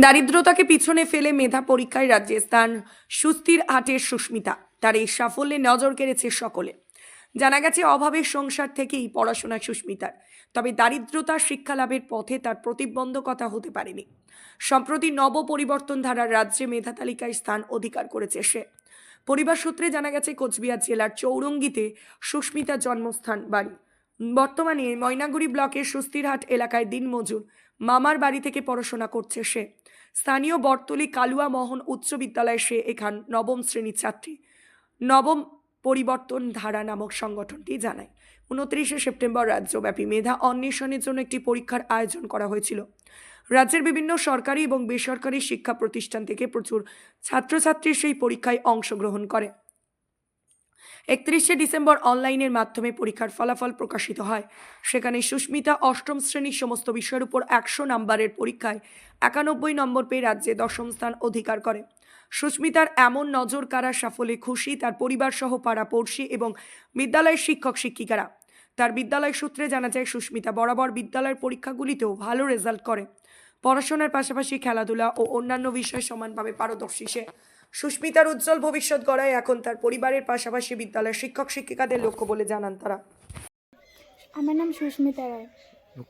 দারিদ্রতাকে পিছনে ফেলে মেধা পরীক্ষায় রাজ্যে স্থান সুস্থির হাটের সুস্মিতা। তার এই সাফল্যে নজর কেড়েছে সকলে। জানা গেছে, অভাবের সংসার থেকেই পড়াশোনা সুস্মিতার। তবে দারিদ্রতা শিক্ষা লাভের পথে তার প্রতিবন্ধকতা হতে পারেনি। সম্প্রতি নব পরিবর্তন ধারার রাজ্যে মেধা তালিকায় স্থান অধিকার করেছে সে। পরিবার সূত্রে জানা গেছে, কোচবিহার জেলার চৌরঙ্গিতে সুস্মিতার জন্মস্থান বাড়ি। বর্তমানে ময়নাগুড়ি ব্লকের সুস্থিরহাট এলাকায় দিনমজুর। মামার বাড়ি থেকে পড়াশোনা করছে সে। স্থানীয় বর্তলি কালুয়া মোহন উচ্চ বিদ্যালয়ে সে এখান নবম শ্রেণির ছাত্রী। নবম পরিবর্তন ধারা নামক সংগঠনটি জানায়। উনত্রিশে সেপ্টেম্বর রাজ্যব্যাপী মেধা অন্বেষণের জন্য একটি পরীক্ষার আয়োজন করা হয়েছিল। রাজ্যের বিভিন্ন সরকারি এবং বেসরকারি শিক্ষা প্রতিষ্ঠান থেকে প্রচুর ছাত্রছাত্রী সেই পরীক্ষায় অংশগ্রহণ করে। একত্রিশে ডিসেম্বর অনলাইনের মাধ্যমে পরীক্ষার ফলাফল প্রকাশিত হয়। সেখানে সুস্মিতা অষ্টম শ্রেণির সমস্ত বিষয়ের উপর একশো নম্বরের পরীক্ষায় একানব্বই নম্বর পেয়ে রাজ্যে দশম স্থান অধিকার করে। সুস্মিতার এমন নজর কাড়া সাফল্যে খুশি তার পরিবার সহ পাড়া পড়শি এবং বিদ্যালয়ের শিক্ষক শিক্ষিকারা? তার বিদ্যালয় সূত্রে জানা যায়, সুস্মিতা বরাবর বিদ্যালয়ের পরীক্ষাগুলিতেও ভালো রেজাল্ট করে। পড়াশোনার পাশাপাশি খেলাধুলা ও অন্যান্য বিষয়ে সমানভাবে পারদর্শী সে। সুস্মিতার উজ্জ্বল ভবিষ্যৎ গড়ায় এখন তার পরিবারের পাশাপাশি বিদ্যালয়ের শিক্ষক শিক্ষিকাদের লক্ষ্য বলে জানান তারা। আমার নাম সুস্মিতা রায়।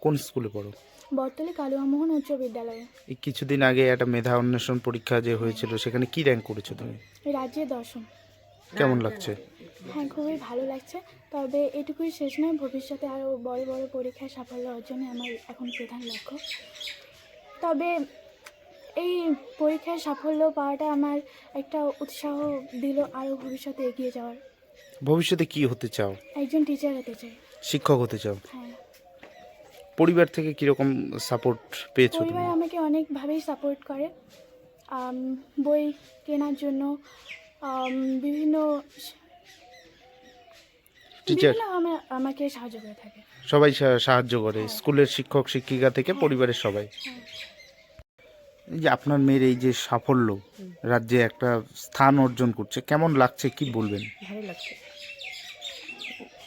কোন স্কুলে পড়ো? বর্তলি কালুয়ামোহন উচ্চ বিদ্যালয়ে। এই কিছুদিন আগে একটা মেধা অন্বেষণ পরীক্ষা যে হয়েছিল সেখানে কি র্যাঙ্ক করেছ তুমি? রাজ্যে দশম। কেমন লাগছে? হ্যাঁ খুবই ভালো লাগছে। তবে এটুকুই শেষ নয় ভবিষ্যতে আরও বড় বড় পরীক্ষায় সাফল্য অর্জনে আমার এখন প্রধান লক্ষ্য। তবে এই পরীক্ষায় সাফল্য পাওয়াটা আমার একটা উৎসাহ দিল আরও ভবিষ্যতে এগিয়ে যাওয়ার। ভবিষ্যতে কি হতে চাও? একজন টিচার হতে চাই। শিক্ষক হতে চাও? হ্যাঁ। পরিবার থেকে কীরকম সাপোর্ট পেয়েছ তুমি? পরিবার আমাকে অনেকভাবেই সাপোর্ট করে। আম, বই কেনার জন্য আম, বিভিন্ন টিচার বিভিন্ন আমা- আমাকে সাহায্য করে থাকে। সবাই সা- সাহায্য করে। স্কুলের শিক্ষক শিক্ষিকা থেকে পরিবারের সবাই। হ্যাঁ। এই যে আপনার মেয়ের এই যে সাফল্য রাজ্যে একটা স্থান অর্জন করছে কেমন লাগছে কি বলবেন? ভালো লাগছে।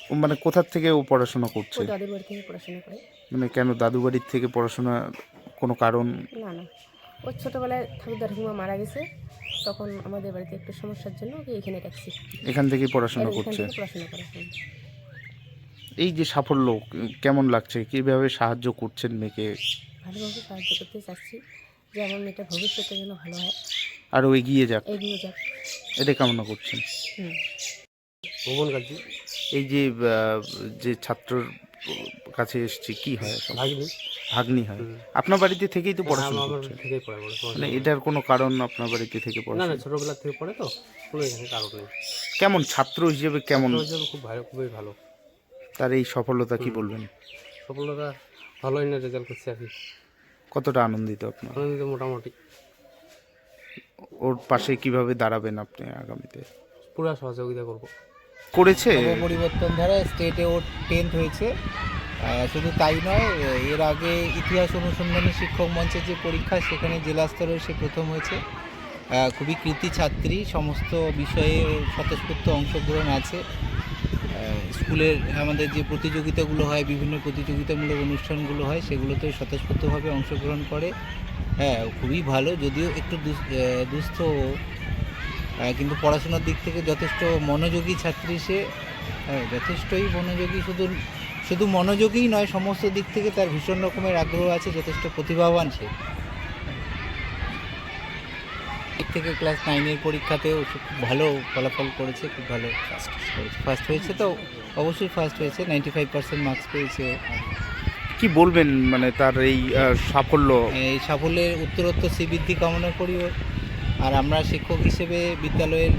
ও মানে কোথার থেকে ও পড়াশোনা ও করছে দাদুর বাড়ি থেকে পড়াশোনা করে। মানে কেন দাদু বাড়ির থেকে পড়াশোনা কোনো কারণ? না না। ওর ছোটোবেলায় ঠাকুরদা ঠাকুমা মারা গেছে তখন আমাদের বাড়িতে একটু সমস্যার জন্য ওকে এখানে রাখছি এখান থেকেই পড়াশোনা এখান করছে? থেকে পড়াশোনা করে হুম। এই যে সাফল্য কেমন লাগছে? কীভাবে সাহায্য করছেন মেয়েকে? ভালোভাবে সাহায্য করতে চাচ্ছি। যে আমার মেয়েটা ভবিষ্যতে যেন ভালো হয়। আরও এগিয়ে যাক। এগিয়ে যাক। এটা কামনা করছেন। হুম। ভুবন কাজী এই যে আহ, যে ছাত্রর কাছে এসছে কি হয় সব? ভাগনি। ভাগ্নি হয়। আপনার বাড়িতে থেকেই তো পড়াশোনা আমার থেকেই পড়ে পড়ে মানে এটার কোনো কারণ আপনার বাড়িতে থেকে না না ছোটবেলা থেকে পড়ে তো কোনো এখানে কারণ নেই। কেমন ছাত্র হিসেবে কেমন? তো হিসেবে খুব ভালো খুবই ভালো। তার এই সফলতা কি। বলবেন? সফলতা ভালোই না রেজাল্ট করছে আর কি কতটা আনন্দিত আপনার? আনন্দিত মোটামুটি। ওর পাশে কীভাবে দাঁড়াবেন আপনি আগামীতে? পুরো সহযোগিতা করব। করেছে? পরিবর্তন ধারা স্টেটে ওর টেন্থ হয়েছে। শুধু তাই নয় এর আগে ইতিহাস অনুসন্ধানী শিক্ষক মঞ্চের যে পরীক্ষা সেখানে জেলা স্তরে সে প্রথম হয়েছে। খুবই কৃতি ছাত্রী সমস্ত বিষয়ে স্বতঃস্ফূর্ত অংশগ্রহণ আছে। স্কুলের আমাদের যে প্রতিযোগিতাগুলো হয়, বিভিন্ন প্রতিযোগিতামূলক অনুষ্ঠানগুলো হয়, সেগুলোতে স্বতঃস্ফূর্তভাবে অংশগ্রহণ করে। হ্যাঁ খুবই ভালো, যদিও একটু দুস্থ। কিন্তু পড়াশোনার দিক থেকে যথেষ্ট মনোযোগী ছাত্রী সে। হ্যাঁ যথেষ্টই মনোযোগী, শুধু শুধু মনোযোগীই নয়, সমস্ত দিক থেকে তার ভীষণ রকমের আগ্রহ আছে, যথেষ্ট প্রতিভাবান সে। দিক থেকে ক্লাস নাইনের পরীক্ষাতেও খুব ভালো ফলাফল করেছে খুব ভালো ফার্স্ট হয়েছে। তো অবশ্যই ফার্স্ট হয়েছে নাইনটি ফাইভ পার্সেন্ট মার্কস পেয়েছে। কি বলবেন মানে তার এই সাফল্য? এই সাফল্যের উত্তরোত্তর শ্রীবৃদ্ধি কামনা করি ওর। আর আমরা শিক্ষক হিসেবে বিদ্যালয়ের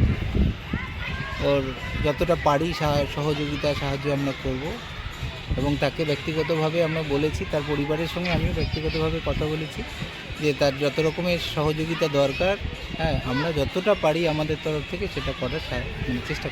ওর যতটা পারি সাহা- সহযোগিতা সাহায্য আমরা করব। এবং তাকে ব্যক্তিগতভাবে আমরা বলেছি তার পরিবারের সঙ্গে আমিও ব্যক্তিগতভাবে কথা বলেছি। যে তার যত রকমের সহযোগিতা দরকার হ্যাঁ আমরা যতটা পারি আমাদের তরফ থেকে সেটা করার মানে চেষ্টা